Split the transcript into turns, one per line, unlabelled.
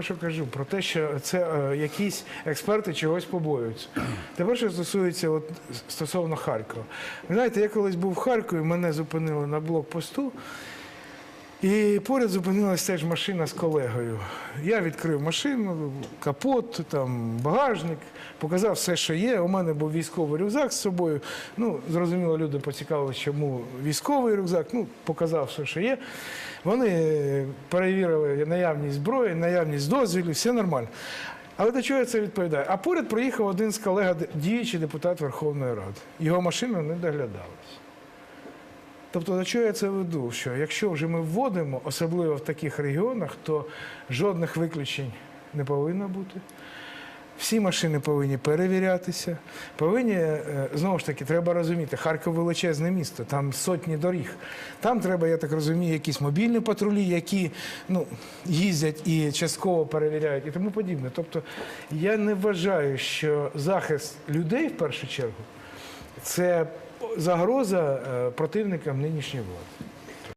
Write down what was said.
Що кажу про те, що це е, якісь експерти чогось побоюються. Тепер, що стосується от, стосовно Харкова. Знаєте, я колись був в Харкові, мене зупинили на блокпосту, і поряд зупинилась теж машина з колегою. Я відкрив машину, капот, там, багажник, показав все, що є. У мене був військовий рюкзак з собою. Ну, зрозуміло, люди поцікавилися, чому військовий рюкзак. Ну, показав все, що є. Вони перевірили наявність зброї, наявність дозвілів, все нормально. Але до чого я це відповідаю? А поряд проїхав один з колег, діючий депутат Верховної Ради. Його машина не доглядалась. Тобто, до чого я це веду? Що якщо вже ми вводимо, особливо в таких регіонах, то жодних виключень не повинно бути. Всі машини повинні перевірятися. Повинні, е, знову ж таки, треба розуміти, Харків величезне місто, там сотні доріг. Там треба, я так розумію, якісь мобільні патрулі, які ну, їздять і частково перевіряють і тому подібне. Тобто я не вважаю, що захист людей в першу чергу це загроза е, противникам нинішньої влади.